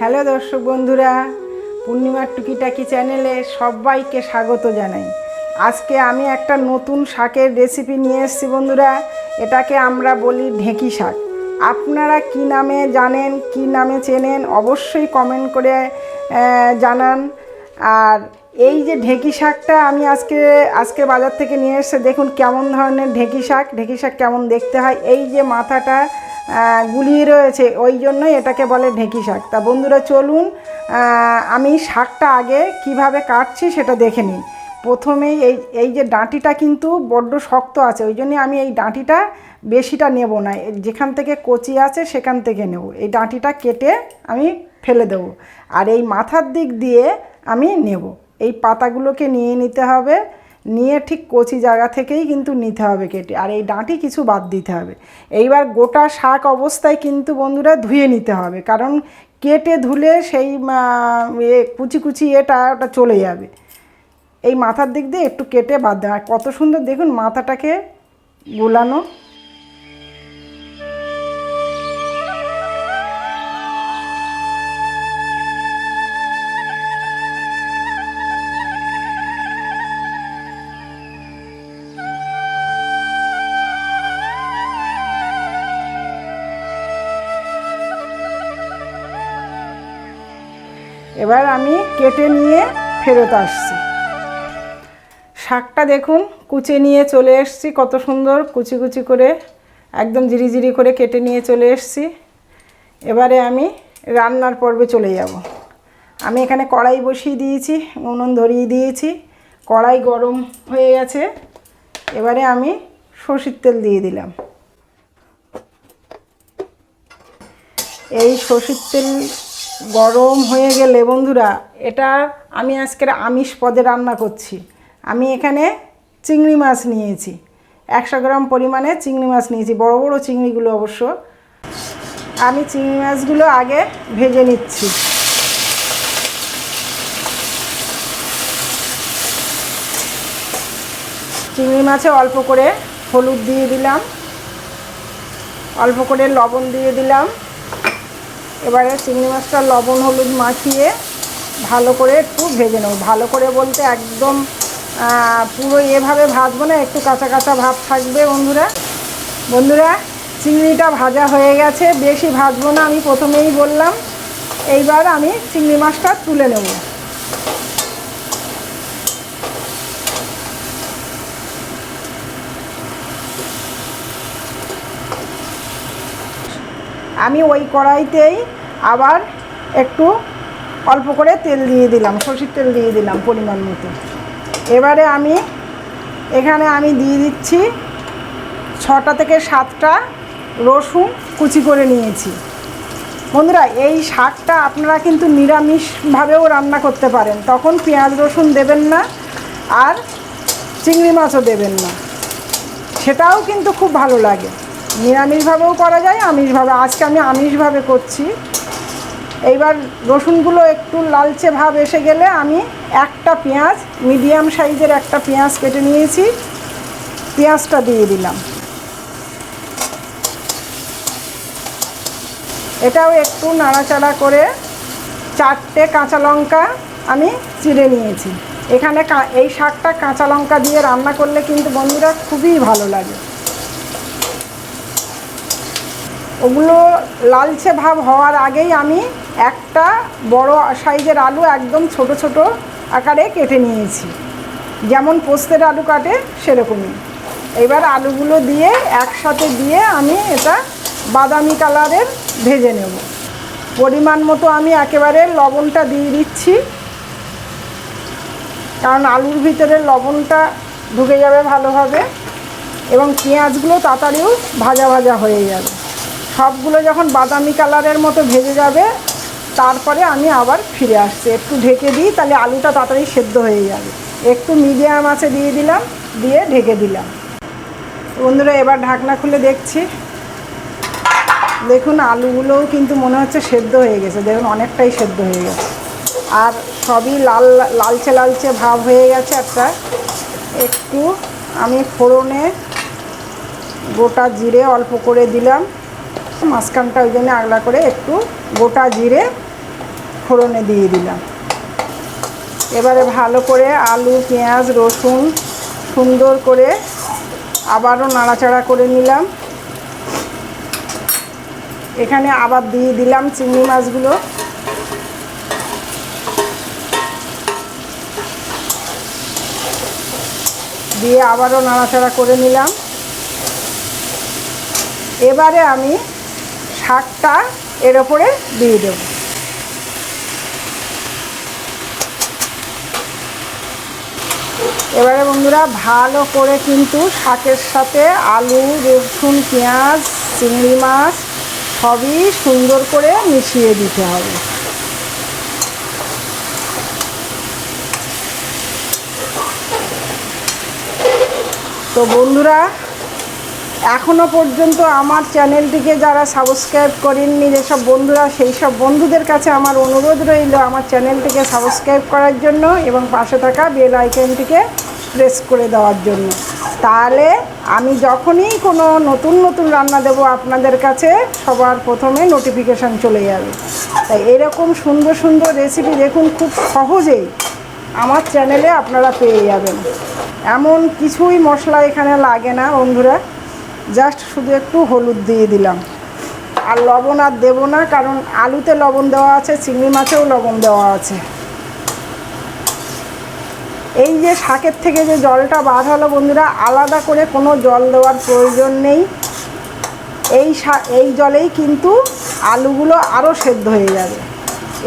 Hello দর্শক বন্ধুরা, পূর্ণিমার টুকিটাকি চ্যানেলে সবাইকে স্বাগত জানাই। আজকে আমি একটা নতুন শাকের রেসিপি নিয়ে এসেছি বন্ধুরা, এটাকে আমরা বলি ঢেঁকি শাক। আপনারা কি নামে জানেন, কি নামে চেনেন, অবশ্যই কমেন্ট করে জানান। আর এই যে ঢেঁকি শাকটা আমি আজকে আজকে বাজার থেকে নিয়ে এসে দেখুন কেমন ধরনের ঢেঁকি শাক ঢেঁকি শাক কেমন দেখতে হয়। এই যে মাথাটা গুলিয়ে রয়েছে, ওই জন্যই এটাকে বলে ঢেঁকি শাক। তা বন্ধুরা, চলুন আমি শাকটা আগে কীভাবে কাটছি সেটা দেখে নিই। প্রথমেই এই এই যে ডাঁটিটা কিন্তু বড্ড শক্ত আছে, ওই জন্যই আমি এই ডাঁটিটা বেশিটা নেব না। যেখান থেকে কচি আছে সেখান থেকে নেব। এই ডাঁটিটা কেটে আমি ফেলে দেবো। আর এই মাথার দিক দিয়ে আমি নেব। এই পাতাগুলোকে নিয়ে নিতে হবে। নিয়ে ঠিক কচি জায়গা থেকেই কিন্তু নিতে হবে কেটে। আর এই ডাঁটি কিছু বাদ দিতে হবে। এইবার গোটা শাক অবস্থায় কিন্তু বন্ধুরা ধুয়ে নিতে হবে। কারণ কেটে ধুলে সেই এ কুচি কুচি এটা ওটা চলে যাবে। এই মাথার দিক দিয়ে একটু কেটে বাদ দেওয়া। কত সুন্দর দেখুন মাথাটাকে গোলানো। এবার আমি কেটে নিয়ে ফেরত আসছি। শাকটা দেখুন, কুচে নিয়ে চলে এসছি, কত সুন্দর কুচি কুচি করে, একদম জিরি করে কেটে নিয়ে চলে এসছি। এবারে আমি রান্নার পর্বে চলে যাব। আমি এখানে কড়াই বসিয়ে দিয়েছি, উনুন ধরিয়ে দিয়েছি, কড়াই গরম হয়ে গেছে। এবারে আমি সর্ষের তেল দিয়ে দিলাম। এই সর্ষের তেল গরম হয়ে গেলে বন্ধুরা, এটা আমি আজকের আমিষ পদে রান্না করছি। আমি এখানে চিংড়ি মাছ নিয়েছি। একশো গ্রাম পরিমাণে চিংড়ি মাছ নিয়েছি, বড় বড় চিংড়িগুলো অবশ্য। আমি চিংড়ি মাছগুলো আগে ভেজে নিচ্ছি। চিংড়ি মাছে অল্প করে হলুদ দিয়ে দিলাম, অল্প করে লবণ দিয়ে দিলাম। এবারে চিংড়ি মাছটা লবণ হলুদ মাখিয়ে ভালো করে একটু ভেজে নেব। ভালো করে বলতে একদম পুরো এভাবে ভাজবো না, একটু কাঁচা কাঁচা ভাব থাকবে বন্ধুরা। বন্ধুরা, চিংড়িটা ভাজা হয়ে গেছে, বেশি ভাজবো না, আমি প্রথমেই বললাম। এইবার আমি চিংড়ি মাছটা তুলে নেব। আমি ওই কড়াইতেই আবার একটু অল্প করে তেল দিয়ে দিলাম, সর্ষের তেল দিয়ে দিলাম পরিমাণ মতো। এবারে আমি এখানে আমি দিয়ে দিচ্ছি ছটা থেকে সাতটা রসুন কুচি করে নিয়েছি। বন্ধুরা, এই শাকটা আপনারা কিন্তু নিরামিষভাবেও রান্না করতে পারেন। তখন পেঁয়াজ রসুন দেবেন না আর চিংড়ি মাছও দেবেন না। সেটাও কিন্তু খুব ভালো লাগে। নিরামিষভাবেও করা যায়, আমিষভাবে। আজকে আমি আমিষভাবে করছি। এইবার রসুনগুলো একটু লালচে ভাব এসে গেলে আমি একটা পেঁয়াজ, মিডিয়াম সাইজের একটা পেঁয়াজ কেটে নিয়েছি। পেঁয়াজটা দিয়ে দিলাম। এটাও একটু নাড়াচাড়া করে চারটে কাঁচা লঙ্কা আমি চিড়ে নিয়েছি। এখানে এই শাকটা কাঁচা লঙ্কা দিয়ে রান্না করলে কিন্তু বন্ধুরা খুবই ভালো লাগে। ওগুলো লালচে ভাব হওয়ার আগেই আমি একটা বড় সাইজের আলু একদম ছোট ছোট আকারে কেটে নিয়েছি। যেমন পোস্তের আলু কাটে, সেরকমই। এবার আলুগুলো দিয়ে একসাথে দিয়ে আমি এটা বাদামি কালারের ভেজে নেব। পরিমাণ মতো আমি একেবারে লবণটা দিয়ে দিচ্ছি। কারণ আলুর ভিতরে লবণটা ঢুকে যাবে ভালোভাবে এবং পেঁয়াজগুলো তাড়াতাড়িও ভাজা ভাজা হয়ে যাবে। সবগুলো যখন বাদামি কালারের মতো ভেজে যাবে, তারপরে আমি আবার ফিরে আসছি। একটু ঢেকে দিই, তাহলে আলুটা তাড়াতাড়ি সেদ্ধ হয়ে যাবে। একটু মিডিয়াম আছে দিয়ে দিলাম, দিয়ে ঢেকে দিলাম। বন্ধুরা, এবার ঢাকনা খুলে দেখছি। দেখুন, আলুগুলোও কিন্তু মনে হচ্ছে সেদ্ধ হয়ে গেছে। দেখুন, অনেকটাই সেদ্ধ হয়ে গেছে। আর সবই লাল, লালচে লালচে ভাব হয়ে গেছে একটা। একটু আমি ফোড়নে গোটা জিরে অল্প করে দিলাম। মাঝখানটা ওই জন্য আগলা করে একটু গোটা জিরে ফোড়নে দিয়ে দিলাম। এবারে ভালো করে আলু, পেঁয়াজ, রসুন সুন্দর করে আবারও নাড়াচাড়া করে নিলাম। এখানে আবার দিয়ে দিলাম চিংড়ি মাছগুলো। দিয়ে আবারও নাড়াচাড়া করে নিলাম। এবারে আমি শাকটা এর ওপরে দিয়ে দেব। এবারে বন্ধুরা ভালো করে কিন্তু শাকের সাথে আলু, রসুন, পেঁয়াজ, চিংড়ি মাছ সবই সুন্দর করে মিশিয়ে দিতে হবে। তো বন্ধুরা এখনও পর্যন্ত আমার চ্যানেলটিকে যারা সাবস্ক্রাইব করেননি, যেসব বন্ধুরা সেই সব বন্ধুদের কাছে আমার অনুরোধ রইল আমার চ্যানেলটিকে সাবস্ক্রাইব করার জন্য এবং পাশে থাকা বেল আইকনটিকে প্রেস করে দেওয়ার জন্য। তাহলে আমি যখনই কোনো নতুন নতুন রান্না দেব আপনাদের কাছে, সবার প্রথমে নোটিফিকেশান চলে যাবে। তাই এরকম সুন্দর সুন্দর রেসিপি দেখুন খুব সহজেই আমার চ্যানেলে আপনারা পেয়ে যাবেন। এমন কিছুই মশলা এখানে লাগে না বন্ধুরা। জাস্ট শুধু একটু হলুদ দিয়ে দিলাম। আর লবণ আর দেবো না, কারণ আলুতে লবণ দেওয়া আছে, চিংড়ি মাছেও লবণ দেওয়া আছে। এই যে শাকের থেকে যে জলটা বার হলো বন্ধুরা, আলাদা করে কোনো জল দেওয়ার প্রয়োজন নেই। এই এই জলেই কিন্তু আলুগুলো আরও সেদ্ধ হয়ে যাবে।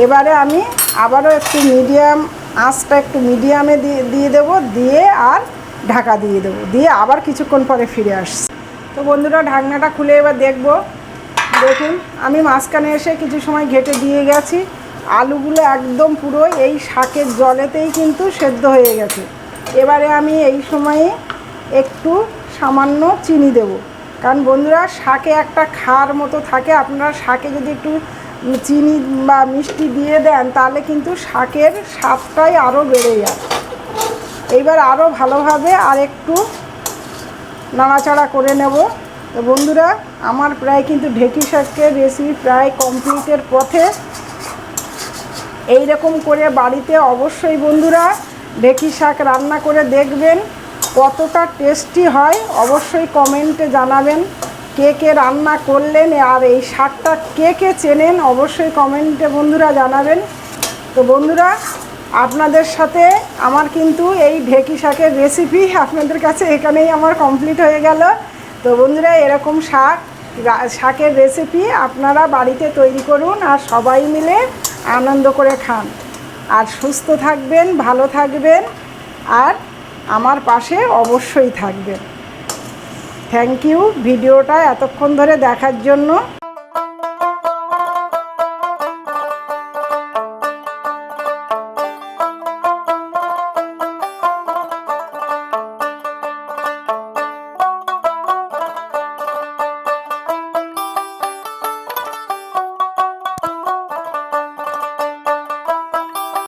এবারে আমি আবারও একটু মিডিয়াম আঁচটা একটু মিডিয়ামে দিয়ে দিয়ে দেবো, দিয়ে আর ঢাকা দিয়ে দেবো। দিয়ে আবার কিছুক্ষণ পরে ফিরে আসছি। তো বন্ধুরা, ঢাকনাটা খুলে এবার দেখব। দেখুন, আমি মাঝখানে এসে কিছু সময় ঘেটে দিয়ে গেছি। আলুগুলো একদম পুরো এই শাকের জলেতেই কিন্তু সেদ্ধ হয়ে গেছে। এবারে আমি এই সময়ে একটু সামান্য চিনি দেব। কারণ বন্ধুরা, শাকে একটা খার মতো থাকে। আপনারা শাকে যদি একটু চিনি বা মিষ্টি দিয়ে দেন, তাহলে কিন্তু শাকের স্বাদটাই আরও বেড়ে যায়। এইবার আরও ভালোভাবে আর একটু নাড়াচাড়া করে নেব। তো বন্ধুরা, আমার প্রায় কিন্তু ঢেঁকি শাকের রেসিপি প্রায় কমপ্লিটের পথে। এই রকম করে বাড়িতে অবশ্যই বন্ধুরা ঢেঁকি শাক রান্না করে দেখবেন, কতটা টেস্টি হয়। অবশ্যই কমেন্টে জানাবেন কে কে রান্না করলেন আর এই শাকটা কে কে চেনেন। অবশ্যই কমেন্টে বন্ধুরা জানাবেন। তো বন্ধুরা আপনাদের সাথে আমার কিন্তু এই ঢেঁকি শাকের রেসিপি আপনাদের কাছে এখানেই আমার কমপ্লিট হয়ে গেল। তো বন্ধুরা, এরকম শাক শাকের রেসিপি আপনারা বাড়িতে তৈরি করুন আর সবাই মিলে আনন্দ করে খান। আর সুস্থ থাকবেন, ভালো থাকবেন আর আমার পাশে অবশ্যই থাকবেন। থ্যাংক ইউ ভিডিওটা এতক্ষণ ধরে দেখার জন্য